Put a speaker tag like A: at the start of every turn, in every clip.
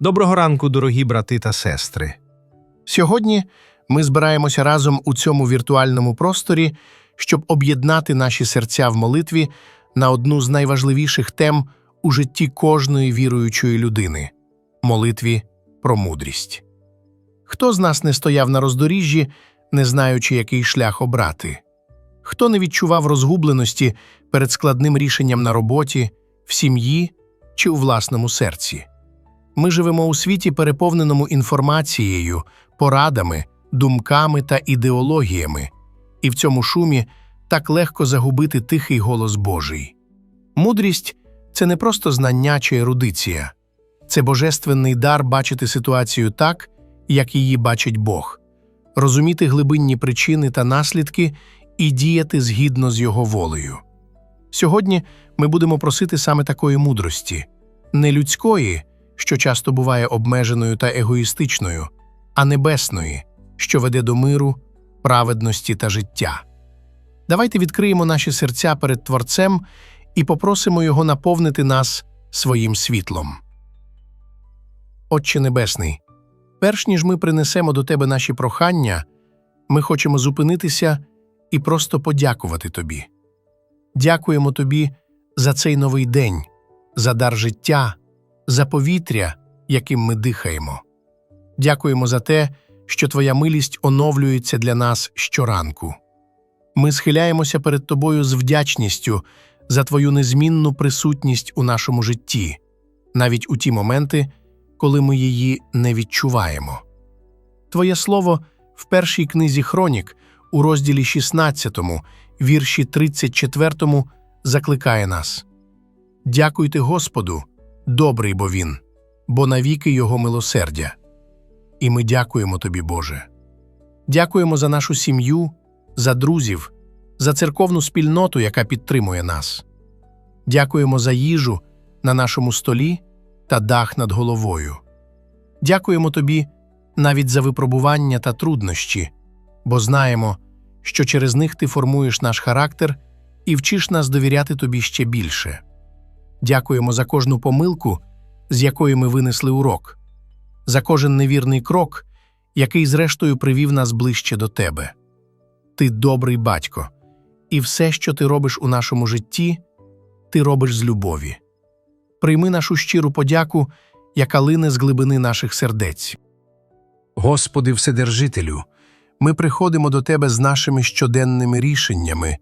A: Доброго ранку, дорогі брати та сестри.
B: Сьогодні ми збираємося разом у цьому віртуальному просторі, щоб об'єднати наші серця в молитві на одну з найважливіших тем у житті кожної віруючої людини молитві про мудрість. Хто з нас не стояв на роздоріжжі, не знаючи, який шлях обрати? Хто не відчував розгубленості перед складним рішенням на роботі, в сім'ї чи у власному серці? Ми живемо у світі, переповненому інформацією, порадами, думками та ідеологіями, і в цьому шумі так легко загубити тихий голос Божий. Мудрість це не просто знання чи ерудиція, це божественний дар бачити ситуацію так, як її бачить Бог, розуміти глибинні причини та наслідки і діяти згідно з його волею. Сьогодні ми будемо просити саме такої мудрості, не людської, що часто буває обмеженою та егоїстичною, а небесної, що веде до миру, праведності та життя. Давайте відкриємо наші серця перед Творцем і попросимо Його наповнити нас своїм світлом. Отче Небесний, перш ніж ми принесемо до Тебе наші прохання, ми хочемо зупинитися і просто подякувати Тобі. Дякуємо Тобі за цей новий день, за дар життя, за повітря, яким ми дихаємо. Дякуємо за те, що Твоя милість оновлюється для нас щоранку. Ми схиляємося перед Тобою з вдячністю за Твою незмінну присутність у нашому житті, навіть у ті моменти, коли ми її не відчуваємо. Твоє слово в першій книзі Хронік у розділі 16, вірші 34 закликає нас Дякуйте Господу, добрий бо Він, бо навіки Його милосердя. І ми дякуємо Тобі, Боже. Дякуємо за нашу сім'ю, за друзів, за церковну спільноту, яка підтримує нас. Дякуємо за їжу на нашому столі та дах над головою. Дякуємо Тобі навіть за випробування та труднощі, бо знаємо, що через них Ти формуєш наш характер і вчиш нас довіряти Тобі ще більше. Дякуємо за кожну помилку, з якої ми винесли урок, за кожен невірний крок, який, зрештою, привів нас ближче до Тебе. Ти добрий батько, і все, що ти робиш у нашому житті, ти робиш з любові. Прийми нашу щиру подяку, яка лине з глибини наших сердець. Господи Вседержителю, ми приходимо до Тебе з нашими щоденними рішеннями,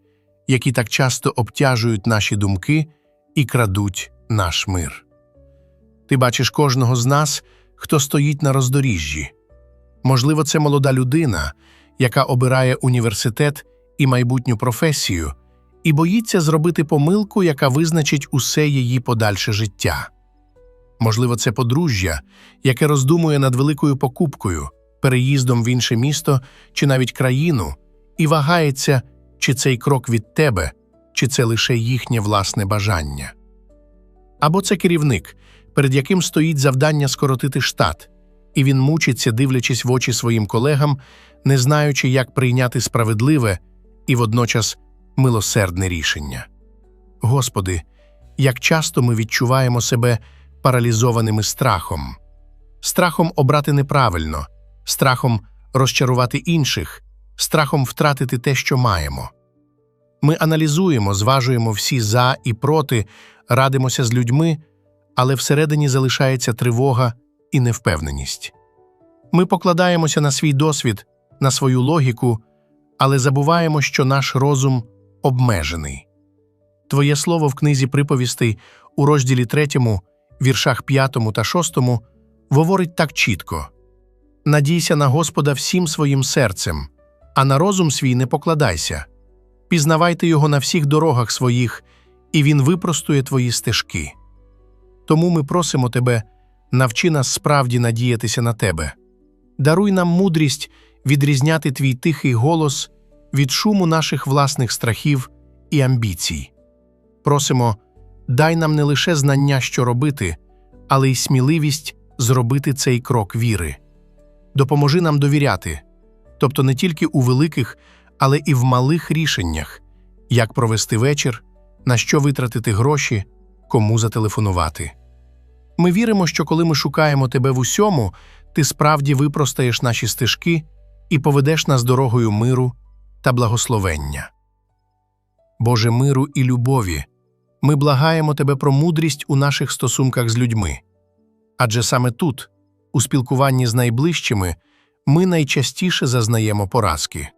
B: які так часто обтяжують наші думки і крадуть наш мир. Ти бачиш кожного з нас, хто стоїть на роздоріжжі. Можливо, це молода людина, яка обирає університет і майбутню професію, і боїться зробити помилку, яка визначить усе її подальше життя. Можливо, це подружжя, яке роздумує над великою покупкою, переїздом в інше місто чи навіть країну, і вагається, чи цей крок від тебе, чи це лише їхнє власне бажання. Або це керівник, перед яким стоїть завдання скоротити штат, і він мучиться, дивлячись в очі своїм колегам, не знаючи, як прийняти справедливе і водночас милосердне рішення. Господи, як часто ми відчуваємо себе паралізованими страхом, страхом обрати неправильно, страхом розчарувати інших, страхом втратити те, що маємо. Ми аналізуємо, зважуємо всі за і проти, радимося з людьми, але всередині залишається тривога і невпевненість. Ми покладаємося на свій досвід, на свою логіку, але забуваємо, що наш розум обмежений. Твоє слово в книзі приповістей у розділі 3, віршах 5 та 6 говорить так чітко Надійся на Господа всім своїм серцем, а на розум свій не покладайся. Пізнавайте його на всіх дорогах своїх, і він випростує твої стежки. Тому ми просимо тебе, навчи нас справді надіятися на тебе. Даруй нам мудрість відрізняти твій тихий голос від шуму наших власних страхів і амбіцій. Просимо, дай нам не лише знання, що робити, але й сміливість зробити цей крок віри. Допоможи нам довіряти, тобто не тільки у великих, але і в малих рішеннях, як провести вечір, на що витратити гроші, кому зателефонувати. Ми віримо, що коли ми шукаємо тебе в усьому, ти справді випростаєш наші стежки і поведеш нас дорогою миру та благословення. Боже миру і любові, ми благаємо тебе про мудрість у наших стосунках з людьми. Адже саме тут, у спілкуванні з найближчими, ми найчастіше зазнаємо поразки.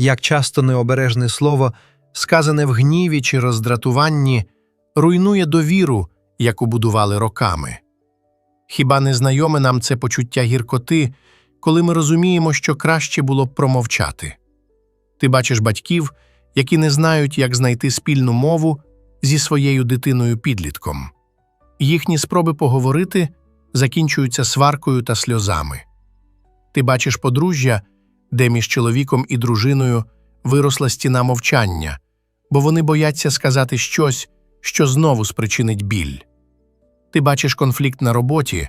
A: Як часто необережне слово, сказане в гніві чи роздратуванні,
B: руйнує довіру, яку будували роками. Хіба не знайоме нам це почуття гіркоти, коли ми розуміємо, що краще було б промовчати? Ти бачиш батьків, які не знають, як знайти спільну мову зі своєю дитиною підлітком. Їхні спроби поговорити закінчуються сваркою та сльозами. Ти бачиш подружжя, де між чоловіком і дружиною виросла стіна мовчання, бо вони бояться сказати щось, що знову спричинить біль. Ти бачиш конфлікт на роботі,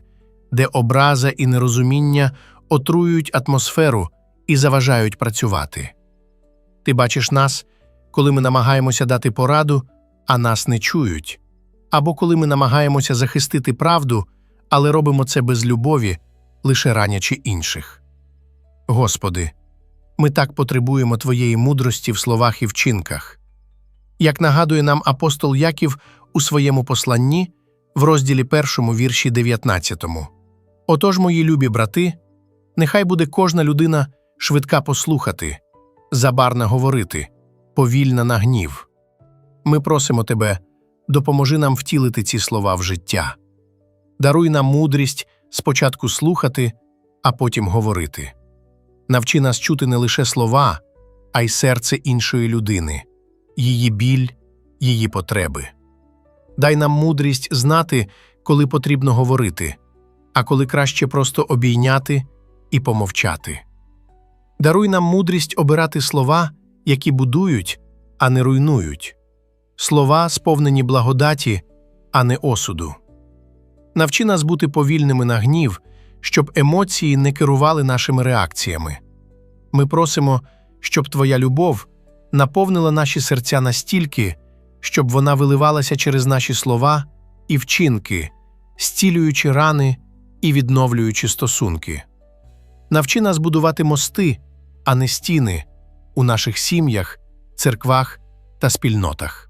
B: де образа і нерозуміння отруюють атмосферу і заважають працювати. Ти бачиш нас, коли ми намагаємося дати пораду, а нас не чують, або коли ми намагаємося захистити правду, але робимо це без любові, лише ранячи інших. Господи, ми так потребуємо Твоєї мудрості в словах і вчинках. Як нагадує нам апостол Яків у своєму посланні в розділі першому вірші 19. Отож, мої любі брати, нехай буде кожна людина швидка послухати, забарна говорити, повільна на гнів. Ми просимо тебе, допоможи нам втілити ці слова в життя. Даруй нам мудрість спочатку слухати, а потім говорити. Навчи нас чути не лише слова, а й серце іншої людини, її біль, її потреби. Дай нам мудрість знати, коли потрібно говорити, а коли краще просто обійняти і помовчати. Даруй нам мудрість обирати слова, які будують, а не руйнують, слова, сповнені благодаті, а не осуду. Навчи нас бути повільними на гнів, щоб емоції не керували нашими реакціями. Ми просимо, щоб Твоя любов наповнила наші серця настільки, щоб вона виливалася через наші слова і вчинки, зцілюючи рани і відновлюючи стосунки. Навчи нас будувати мости, а не стіни у наших сім'ях, церквах та спільнотах.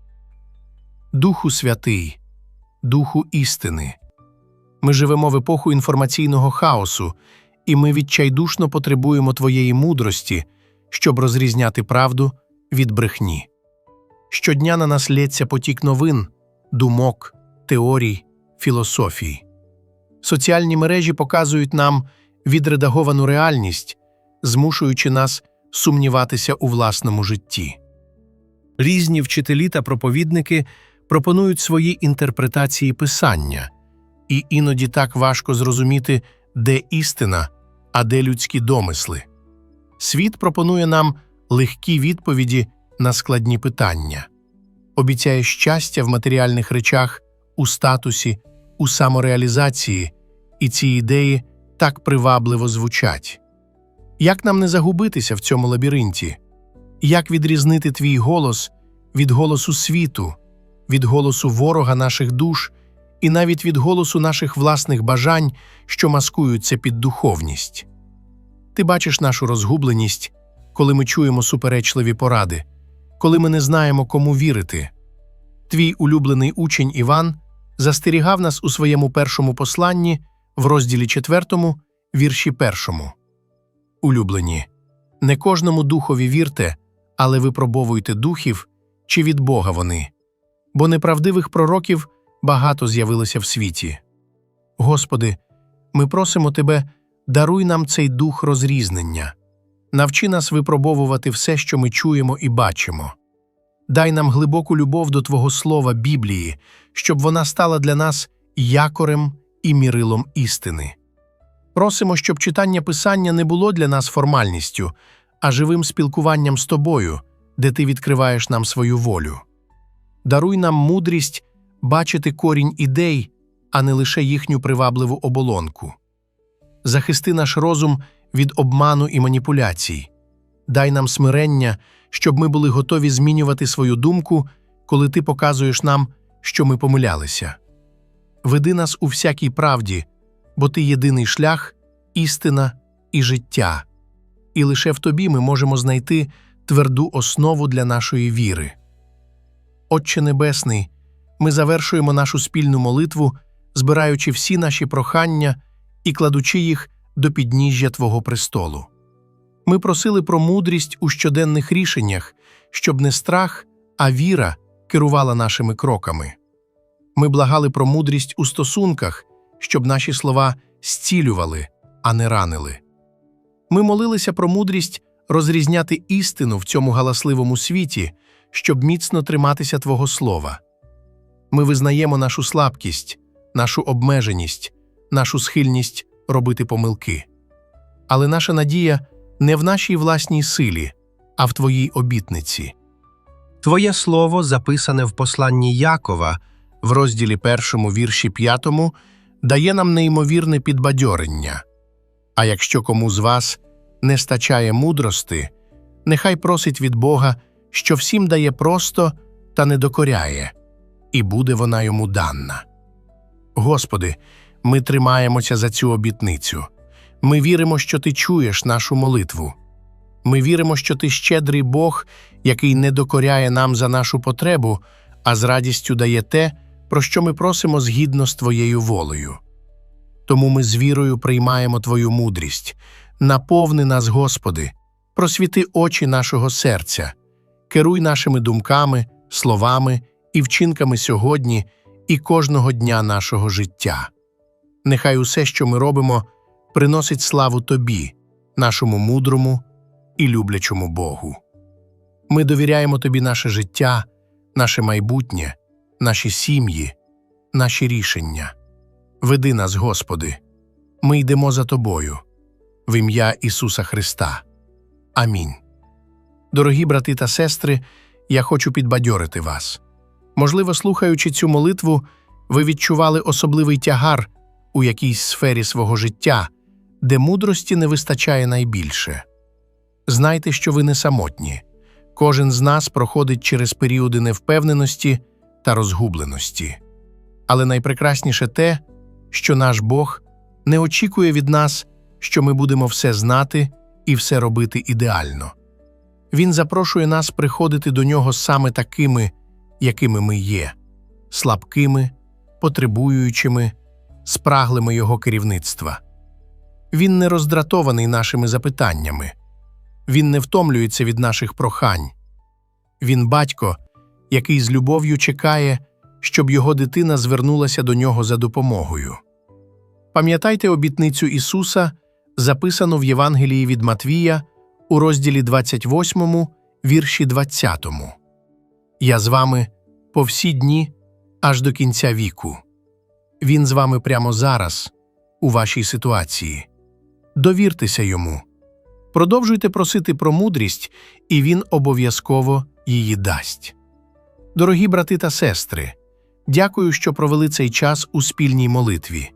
B: Духу Святий, Духу істини. Ми живемо в епоху інформаційного хаосу, і ми відчайдушно потребуємо Твоєї мудрості, щоб розрізняти правду від брехні. Щодня на нас лється потік новин, думок, теорій, філософій. Соціальні мережі показують нам відредаговану реальність, змушуючи нас сумніватися у власному житті. Різні вчителі та проповідники пропонують свої інтерпретації писання, і іноді так важко зрозуміти, де істина, а де людські домисли. Світ пропонує нам легкі відповіді на складні питання, обіцяє щастя в матеріальних речах, у статусі, у самореалізації, і ці ідеї так привабливо звучать. Як нам не загубитися в цьому лабіринті? Як відрізнити твій голос від голосу світу, від голосу ворога наших душ і навіть від голосу наших власних бажань, що маскуються під духовність? Ти бачиш нашу розгубленість, коли ми чуємо суперечливі поради, коли ми не знаємо, кому вірити. Твій улюблений учень Іван застерігав нас у своєму першому посланні в розділі 4, вірші 1. Улюблені, не кожному духові вірте, але випробовуйте духів, чи від Бога вони, бо неправдивих пророків багато з'явилося в світі. Господи, ми просимо Тебе, даруй нам цей дух розрізнення, навчи нас випробовувати все, що ми чуємо і бачимо. Дай нам глибоку любов до Твого Слова Біблії, щоб вона стала для нас якорем і мірилом істини. Просимо, щоб читання Писання не було для нас формальністю, а живим спілкуванням з Тобою, де Ти відкриваєш нам свою волю. Даруй нам мудрість бачити корінь ідей, а не лише їхню привабливу оболонку. Захисти наш розум від обману і маніпуляцій. Дай нам смирення, щоб ми були готові змінювати свою думку, коли ти показуєш нам, що ми помилялися. веди нас у всякій правді, бо Ти єдиний шлях, істина і життя, і лише в Тобі ми можемо знайти тверду основу для нашої віри. Отче Небесний, ми завершуємо нашу спільну молитву, збираючи всі наші прохання і кладучи їх до підніжжя Твого престолу. Ми просили про мудрість у щоденних рішеннях, щоб не страх, а віра керувала нашими кроками. Ми благали про мудрість у стосунках, щоб наші слова зцілювали, а не ранили. Ми молилися про мудрість розрізняти істину в цьому галасливому світі, щоб міцно триматися Твого слова. Ми визнаємо нашу слабкість, нашу обмеженість, нашу схильність робити помилки. Але наша надія не в нашій власній силі, а в Твоїй обітниці.
A: Твоє слово, записане в посланні Якова,
B: в розділі першому вірші п'ятому, дає нам неймовірне підбадьорення. А якщо кому з вас не стачає мудрости, нехай просить від Бога, що всім дає просто та не докоряє, і буде вона йому данна. Господи, ми тримаємося за цю обітницю. Ми віримо, що Ти чуєш нашу молитву. Ми віримо, що Ти щедрий Бог, який не докоряє нам за нашу потребу, а з радістю дає те, про що ми просимо згідно з Твоєю волею. Тому ми з вірою приймаємо Твою мудрість. Наповни нас, Господи, просвіти очі нашого серця, керуй нашими думками, словами і вчинками сьогодні і кожного дня нашого життя. Нехай усе, що ми робимо, приносить славу Тобі, нашому мудрому і люблячому Богу. Ми довіряємо Тобі наше життя, наше майбутнє, наші сім'ї, наші рішення. Веди нас, Господи, ми йдемо за Тобою, в ім'я Ісуса Христа. Амінь. Дорогі брати та сестри, я хочу підбадьорити вас. Можливо, слухаючи цю молитву, ви відчували особливий тягар у якійсь сфері свого життя, де мудрості не вистачає найбільше. Знайте, що ви не самотні. Кожен з нас проходить через періоди невпевненості та розгубленості. Але найпрекрасніше те, що наш Бог не очікує від нас, що ми будемо все знати і все робити ідеально. Він запрошує нас приходити до нього саме такими, якими ми є, слабкими, потребуючими, спраглими Його керівництва. Він не роздратований нашими запитаннями, він не втомлюється від наших прохань. Він батько, який з любов'ю чекає, щоб його дитина звернулася до нього за допомогою. Пам'ятайте обітницю Ісуса, записану в Євангелії від Матвія у розділі 28, вірші 20. Я з вами по всі дні аж до кінця віку. Він з вами прямо зараз, у вашій ситуації. Довіртеся йому. Продовжуйте просити про мудрість, і він обов'язково її дасть. Дорогі брати та сестри, дякую, що провели цей час у спільній молитві.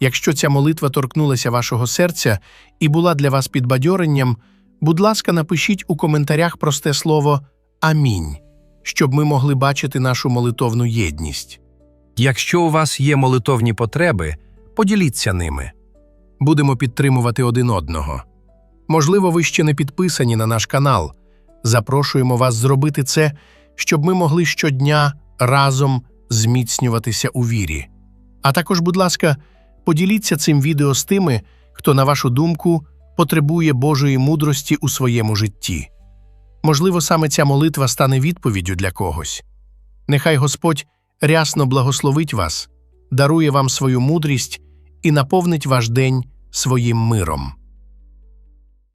B: Якщо ця молитва торкнулася вашого серця і була для вас підбадьоренням, будь ласка, напишіть у коментарях просте слово Амінь, щоб ми могли бачити нашу молитовну єдність.
A: якщо у вас є молитовні потреби, поділіться ними.
B: Будемо підтримувати один одного. Можливо, ви ще не підписані на наш канал. Запрошуємо вас зробити це, щоб ми могли щодня разом зміцнюватися у вірі. А також, будь ласка, поділіться цим відео з тими, хто, на вашу думку, потребує Божої мудрості у своєму житті. Можливо, саме ця молитва стане відповіддю для когось. Нехай Господь рясно благословить вас, дарує вам свою мудрість і наповнить ваш день своїм миром.